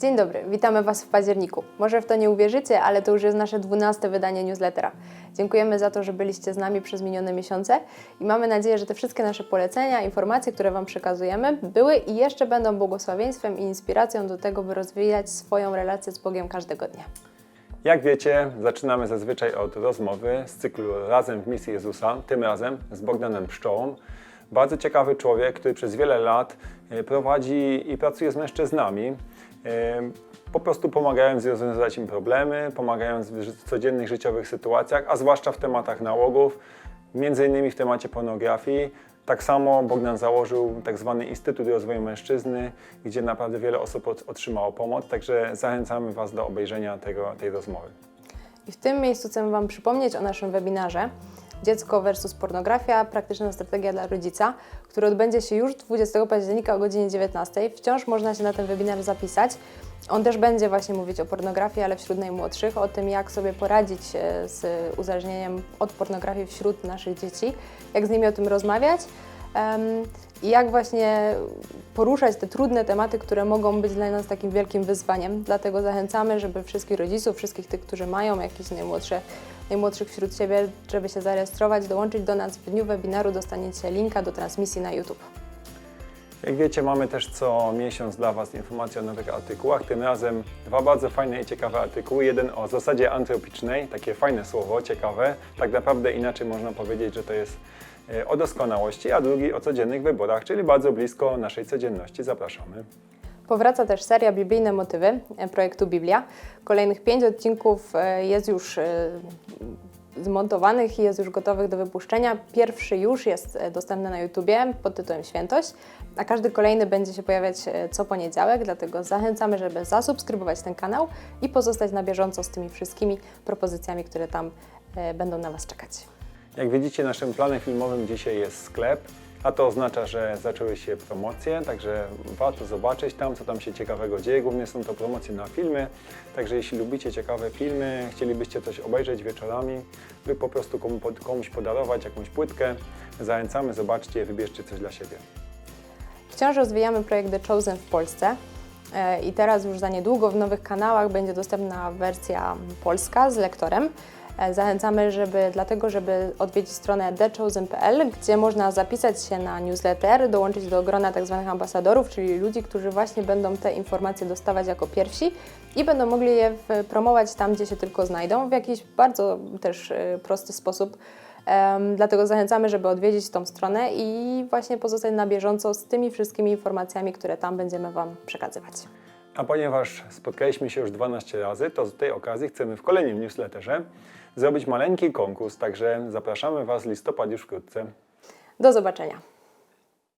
Dzień dobry, witamy Was w październiku. Może w to nie uwierzycie, ale to już jest nasze 12 wydanie newslettera. Dziękujemy za to, że byliście z nami przez minione miesiące i mamy nadzieję, że te wszystkie nasze polecenia, informacje, które Wam przekazujemy, były i jeszcze będą błogosławieństwem i inspiracją do tego, by rozwijać swoją relację z Bogiem każdego dnia. Jak wiecie, zaczynamy zazwyczaj od rozmowy z cyklu Razem w misji Jezusa, tym razem z Bogdanem Pszczołą. Bardzo ciekawy człowiek, który przez wiele lat e, prowadzi i pracuje z mężczyznami, e, po prostu pomagając rozwiązywać im problemy, pomagając w codziennych życiowych sytuacjach, a zwłaszcza w tematach nałogów, między innymi w temacie pornografii. Tak samo Bogdan założył tak zwany Instytut Rozwoju Mężczyzny, gdzie naprawdę wiele osób ot- otrzymało pomoc, także zachęcamy Was do obejrzenia tego, tej rozmowy. I w tym miejscu chcemy Wam przypomnieć o naszym webinarze Dziecko versus pornografia praktyczna strategia dla rodzica, który odbędzie się już 20 października o godzinie 19. Wciąż można się na ten webinar zapisać. On też będzie właśnie mówić o pornografii, ale wśród najmłodszych, o tym, jak sobie poradzić e, z uzależnieniem od pornografii wśród naszych dzieci, jak z nimi o tym rozmawiać. I jak właśnie poruszać te trudne tematy, które mogą być dla nas takim wielkim wyzwaniem. Dlatego zachęcamy, żeby wszystkich rodziców, wszystkich tych, którzy mają jakieś najmłodsze, najmłodszych wśród siebie, żeby się zarejestrować, dołączyć do nas w dniu webinaru, dostaniecie linka do transmisji na YouTube. Jak wiecie, mamy też co miesiąc dla Was informacje o nowych artykułach. Tym razem dwa bardzo fajne i ciekawe artykuły. Jeden o zasadzie antropicznej, takie fajne słowo, ciekawe. Tak naprawdę inaczej można powiedzieć, że to jest o doskonałości, a drugi o codziennych wyborach, czyli bardzo blisko naszej codzienności. Zapraszamy. Powraca też seria Biblijne Motywy e, projektu Biblia. Kolejnych pięć odcinków e, jest już e, zmontowanych i jest już gotowych do wypuszczenia. Pierwszy już jest e, dostępny na YouTubie pod tytułem Świętość, a każdy kolejny będzie się pojawiać e, co poniedziałek, dlatego zachęcamy, żeby zasubskrybować ten kanał i pozostać na bieżąco z tymi wszystkimi propozycjami, które tam e, będą na Was czekać. Jak widzicie, naszym planem filmowym dzisiaj jest sklep, a to oznacza, że zaczęły się promocje, także warto zobaczyć tam, co tam się ciekawego dzieje. Głównie są to promocje na filmy, także jeśli lubicie ciekawe filmy, chcielibyście coś obejrzeć wieczorami, lub po prostu komu, komuś podarować jakąś płytkę, zachęcamy, zobaczcie, wybierzcie coś dla siebie. Wciąż rozwijamy projekt The Chosen w Polsce e, i teraz już za niedługo w nowych kanałach będzie dostępna wersja polska z lektorem. E, Zachęcamy, żeby, dlatego, żeby odwiedzić stronę thechosen.pl, gdzie można zapisać się na newsletter, dołączyć do grona tzw. ambasadorów, czyli ludzi, którzy właśnie będą te informacje dostawać jako pierwsi i będą mogli je promować tam, gdzie się tylko znajdą, w jakiś bardzo też e, prosty sposób. Dlatego zachęcamy, żeby odwiedzić tą stronę i właśnie pozostać na bieżąco z tymi wszystkimi informacjami, które tam będziemy Wam przekazywać. A ponieważ spotkaliśmy się już 12 razy, to z tej okazji chcemy w kolejnym newsletterze zrobić maleńki konkurs, także zapraszamy Was listopad już wkrótce. Do zobaczenia.